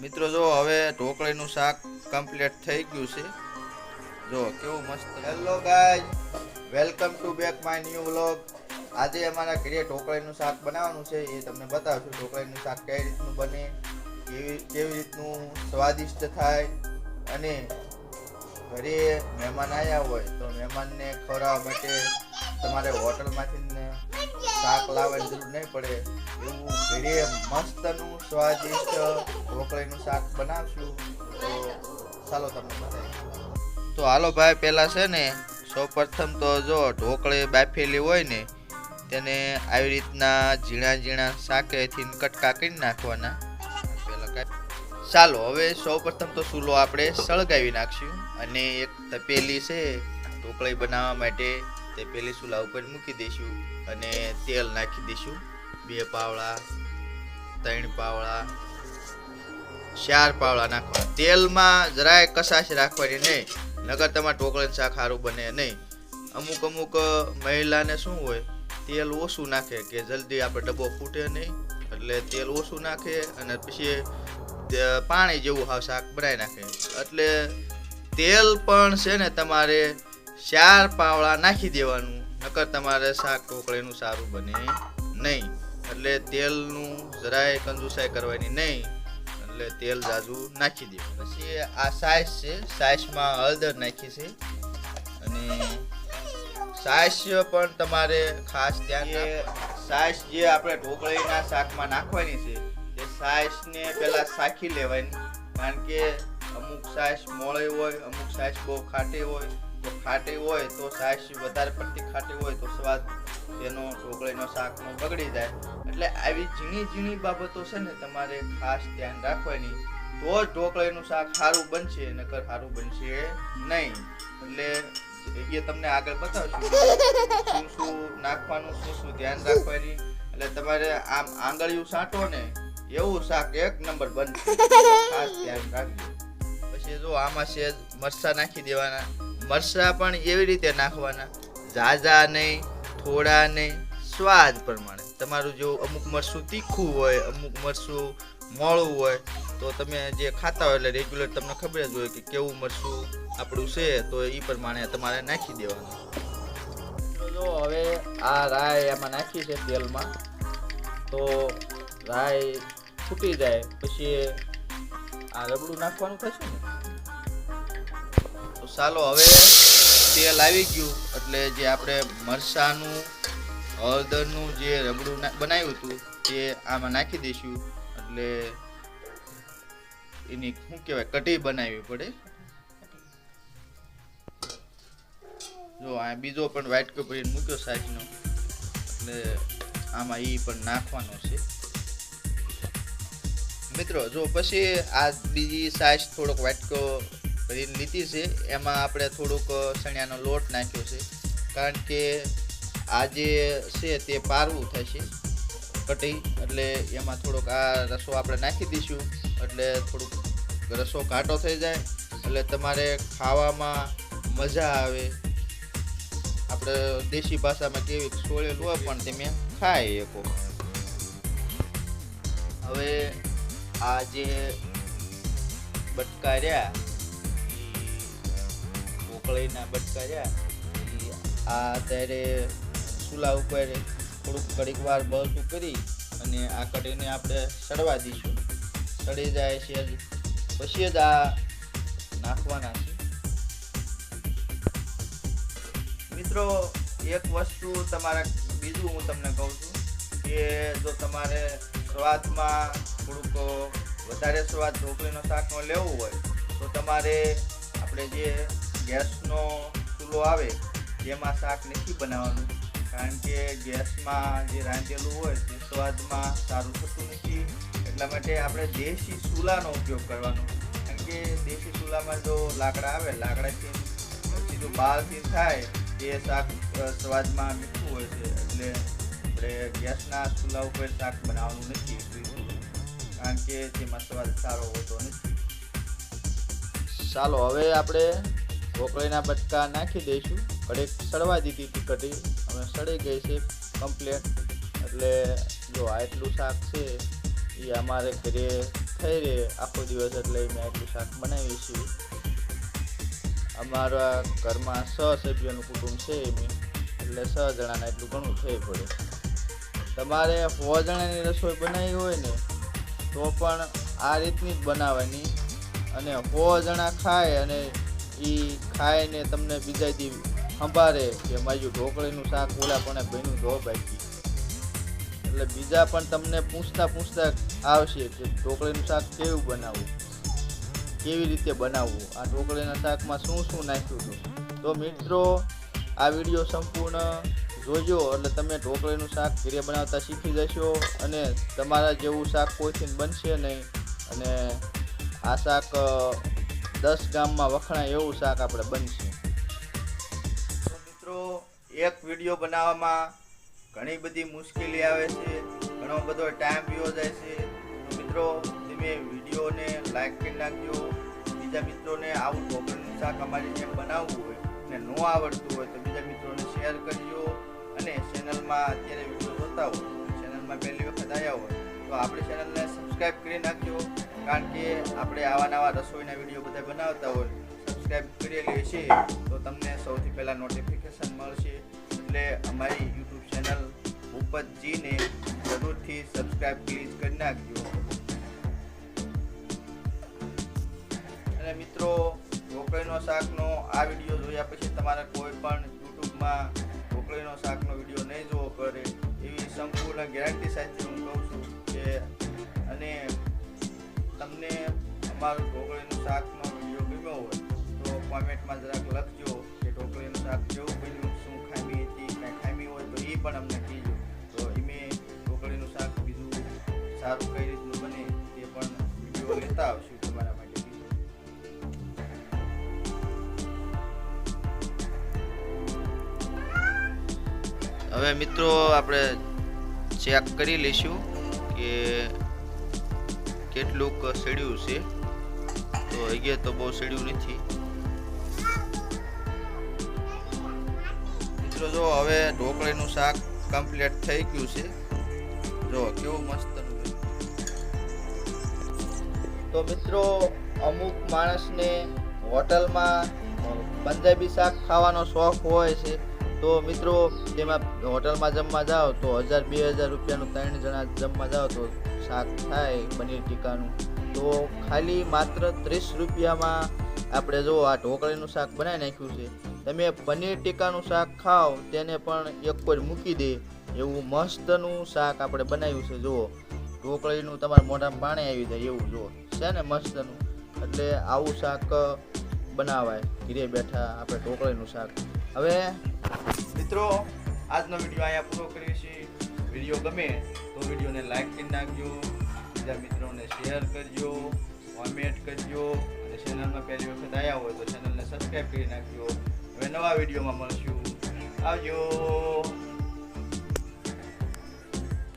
મિત્રો, જો હવે ઢોકળીનું શાક કમ્પ્લીટ થઈ ગયું છે. જો, કેવું મસ્ત. Hello guys welcome to back my new vlog આજે અમારા ઘરે ઢોકળીનું શાક બનાવવાનું છે. એ તમને બતાવશું ઢોકળીનું શાક કઈ રીતનું બને, કેવી કેવી રીતનું સ્વાદિષ્ટ થાય, અને ઘરે મહેમાન આવ્યા હોય તો મહેમાનને ખવડાવવા માટે તમારે હોટલમાંથી શાક લાવવાની જરૂર નહીં પડે. એવું ઘરે મસ્તનું, સ્વાદિષ્ટ ઢોકળીનું શાક બનાવશું. તો ચાલો તમને તો હાલો ભાઈ, પહેલાં છે ને, સૌપ્રથમ તો જો ઢોકળી બાફેલી હોય ને, તેને આવી રીતના ઝીણા ઝીણા શાકેથી કટકા કરી નાખવાના. પહેલાં ચાલો, હવે સૌપ્રથમ તો ચૂલો આપણે સળગાવી નાખશું. અને એક તપેલી છે, ઢોકળી બનાવવા માટે તે પેલી ચૂલા ઉપર મૂકી દઈશું અને તેલ નાખી દઈશું. બે પાવડા, ત્રણ પાવડા, ચાર પાવડા નાખવા તેલમાં જરાય કસાશ રાખવાની નહીં. નગર તમારે ઢોકળાનું શાક સારું બને નહીં. અમુક અમુક મહિલાને શું હોય, તેલ ઓછું નાખે કે જલ્દી આપણે ડબ્બો ફૂટે નહીં. એટલે તેલ ઓછું નાખે અને પછી પાણી જેવું હાવ શાક બનાવી નાખે. એટલે તેલ પણ છે ને તમારે ચાર પાવડા નાખી દેવાનું નકર તમારે શાક ઢોકળીનું સારું બને નહીં. એટલે તેલનું જરાય કંજુસાઈ કરવાની નહીં એટલે તેલ જાજુ નાખી દે. પછી આ સાઈસ છે સાઈસમાં હળદર નાખી છે. અને સાઈસ પણ તમારે ખાસ ધ્યાન સાઈસ જે આપણે ઢોકળીના શાકમાં નાખવાની છે તે સાઈસને પહેલાં સાખી લેવાની. કારણ કે અમુક સાઈસ મોળી હોય અમુક સાઈસ બહુ ખાટી હોય. ખાટી હોય તો સાઈઝ વધારે પડતી ખાટી હોય તો સ્વાદ તેનો ઢોકળીનો શાકનો બગડી જાય. એટલે આવી ઝીણી ઝીણી બાબતો છે ને તમારે ખાસ ધ્યાન રાખવાની. તો જ ઢોકળીનું શાક સારું બનશે, નકર સારું બનશે નહીં. એટલે એ તમને આગળ બતાવશું. શું શું નાખવાનું, શું શું ધ્યાન રાખવાની. એટલે તમારે આમ આંગળીયું સાંટો ને, એવું શાક એક નંબર બનશે. ખાસ ધ્યાન રાખજો. પછી જો આમાં છે મરચા નાખી દેવાના. મરચા પણ એવી રીતે નાખવાના. ઝાઝા નહીં, થોડા નહીં, સ્વાદ પ્રમાણે. તમારું જો અમુક મરચું તીખું હોય, અમુક મરચું મોળું હોય, તો તમે જે ખાતા હોય એટલે રેગ્યુલર તમને ખબર જ હોય કે કેવું મરચું આપણું છે, તો એ પ્રમાણે તમારે નાખી દેવાનું. જો હવે આ રાય એમાં નાખી છે તેલમાં, તો રાય ફૂટી જાય, પછી આ રબડું નાખવાનું થશે ને? ચાલો હવે તેલ આવી ગયું. એટલે જે આપણે મરસાનું હળદરનું જે રબડું બનાવ્યું હતું, તે આમાં નાખી દઈશું. એટલે એની શું કહેવાય, કઢી બનાવવી પડે. જો, આ બીજો પણ વ્હાઈટ કપડી મૂક્યો સાઈઝનો એટલે આમાં એ પણ નાખવાનો છે. મિત્રો, જો પછી આ બીજી સાઈઝ થોડોક વાટકો લીધી છે. એમાં આપણે થોડુંક શણિયાનો લોટ નાખ્યો છે. કારણ કે આ જે છે તે પારવું થશે કટી એટલે એમાં થોડોક આ રસો આપણે નાખી દઈશું. એટલે થોડુંક રસો ઘાટો થઈ જાય. એટલે તમારે ખાવામાં મજા આવે. આપણે દેશી ભાષામાં કેવી સોળેલું હોય પણ તમે ખાઈ શકો હવે આ જે બટકા રહ્યા ઢોકળીના બટકા રહ્યા આ અત્યારે ચૂલા ઉપર થોડુંક ઘડીક વાર બળતું કરી અને આ કઢીને આપણે સડવા દઈશું. સડી જાય છે પછી જ આ નાખવાના છે. મિત્રો, એક વસ્તુ તમારા, બીજું હું તમને કહું છું કે જો તમારે સ્વાદમાં થોડુંક વધારે સ્વાદ ઢોકળીનો શાકનો લેવું હોય, તો તમારે આપણે જે ગેસનો ચૂલો આવે તેમાં શાક નથી બનાવવાનું. કારણ કે ગેસમાં જે રાંધેલું હોય, તે સ્વાદમાં સારું થતું નથી. એટલા માટે આપણે દેશી ચૂલાનો ઉપયોગ કરવાનો. કારણ કે દેશી ચૂલામાં જો લાકડા આવે, લાકડાથી સીધું બહારથી થાય, તે શાક સ્વાદમાં મીઠું હોય છે. એટલે આપણે ગેસના ચૂલા ઉપર શાક બનાવવાનું નથી કારણ કે તેમાં સ્વાદ સારો હોતો નથી. ચાલો, હવે આપણે ઢોકળીના બટકા નાખી દઈશું. કડેક સડવા દીધી હતી કઢી. હવે સડી ગઈ છે કમ્પ્લેટ એટલે જો આ એટલું શાક છે, એ અમારે ઘરે થઈ રહે આખો દિવસ એટલે મેં આટલું શાક બનાવીએ છીએ. અમારા ઘરમાં છ સભ્યોનું કુટુંબ છે એમ. એટલે છ જણાને એટલું ઘણું થઈ પડે. તમારે સો જણાની રસોઈ બનાવી હોય ને, તો પણ આ રીતની જ બનાવવાની. અને સો જણા ખાય અને એ ખાઈને તમને બીજા દી સંભાળે કે મારું ઢોકળીનું શાક ઓલા પણ ભાઈનું ઢો બાકી. એટલે બીજા પણ તમને પૂછતા પૂછતા આવશે કે ઢોકળીનું શાક કેવું બનાવવું? કેવી રીતે બનાવવું? આ ઢોકળીના શાકમાં શું શું નાખ્યું હતું? તો મિત્રો, આ વીડિયો સંપૂર્ણ જોજો એટલે તમે ઢોકળીનું શાક ઘરે બનાવતા શીખી જશો અને તમારા જેવું શાક કોઈથી બનશે નહીં. અને આ શાક દસ ગામમાં વખણાય એવું શાક આપણે બનશે. મિત્રો, એક વીડિયો બનાવવામાં ઘણી બધી મુશ્કેલી આવે છે, ઘણો બધો ટાઈમ પીવો જાય છે. મિત્રો, તમે વિડીયોને લાઈક કરી નાખજો. બીજા મિત્રોને આવું ઢોકળીનું શાક અમારી જેમ બનાવવું હોય અને ન આવડતું હોય તો બીજા મિત્રોને શેર કરજો અને ચેનલમાં અત્યારે વીડિયો જોતા હોય ચેનલમાં પહેલી વખત આવ્યા હોય તો આપણી ચેનલને સબસ્ક્રાઈબ કરી નાખજો, કારણ કે આપણે આવા નવા રસોઈના વીડિયો બધા બનાવતા હોય સબસ્ક્રાઈબ કરેલી છે તો તમને સૌથી પહેલાં નોટિફિકેશન મળશે. એટલે અમારી યુટ્યુબ ચેનલ ઉપર જઈને જરૂરથી સબસ્ક્રાઈબ પ્લીઝ કરી નાખજો. અને મિત્રો, ઢોકળીનો શાકનો આ વીડિયો જોયા પછી તમારે કોઈ પણ યુટ્યુબમાં ઢોકળીનો શાકનો વીડિયો નહીં જોવો પડે, એવી સંપૂર્ણ ગેરંટી સાથે હું કહું છું. અને તમને અમારું ઢોકળીનું શાકનો વીડિયો ગમ્યો હોય, તો કોમેન્ટમાં જરાક લખજો કે ઢોકળીનું શાક કેવું બન્યું, શું ખામી હતી, કાંઈ ખામી હોય તો એ પણ અમને કહેજો. તો એમે ઢોકળીનું શાક બીજું સારું કઈ રીતનું બને તે પણ વીડિયો લેતા આવશું તમારા માટે. હવે મિત્રો આપણે ચેક કરી લઈશું કે કેટલુંક સડ્યું છે. તો અહીંયા તો બહુ સડ્યું નથી. મિત્રો, જો હવે ઢોકળીનું શાક કમ્પ્લીટ થઈ ગયું છે. જો કેવું મસ્ત તો મિત્રો, અમુક માણસને હોટલમાં પંજાબી શાક ખાવાનો શોખ હોય છે. તો મિત્રો, તેમાં હોટલમાં જમવા જાઓ તો હજાર, બે હજાર રૂપિયાનું ત્રણ જણા જમવા જાઓ તો શાક થાય પનીર ટીકાનું. તો ખાલી માત્ર ત્રીસ રૂપિયામાં આપણે જો આ ઢોકળીનું શાક બનાવી નાખ્યું છે, તમે પનીર ટીકાનું શાક ખાઓ, તેને પણ એક જ મૂકી દે. એવું મસ્તનું શાક આપણે બનાવ્યું છે, જુઓ. ઢોકળીનું તમારા મોઢામાં પાણી આવી જાય એવું, જુઓ. છે ને મસ્તનું? એટલે આવું શાક બનાવાય, ઘીરે બેઠા આપણે ઢોકળીનું શાક. હવે મિત્રો, આજનો વીડિયો અહીંયા પૂરો કરીએ છીએ. વીડિયો ગમે તો વિડીયોને લાઈક કરી નાખજો, બીજા મિત્રોને શેર કરજો કોમેન્ટ કરજો, અને ચેનલમાં પહેલી વખત આવ્યા હોય તો ચેનલને સબસ્ક્રાઈબ કરી નાખજો. હવે નવા વિડીયોમાં મળશું. આવજો.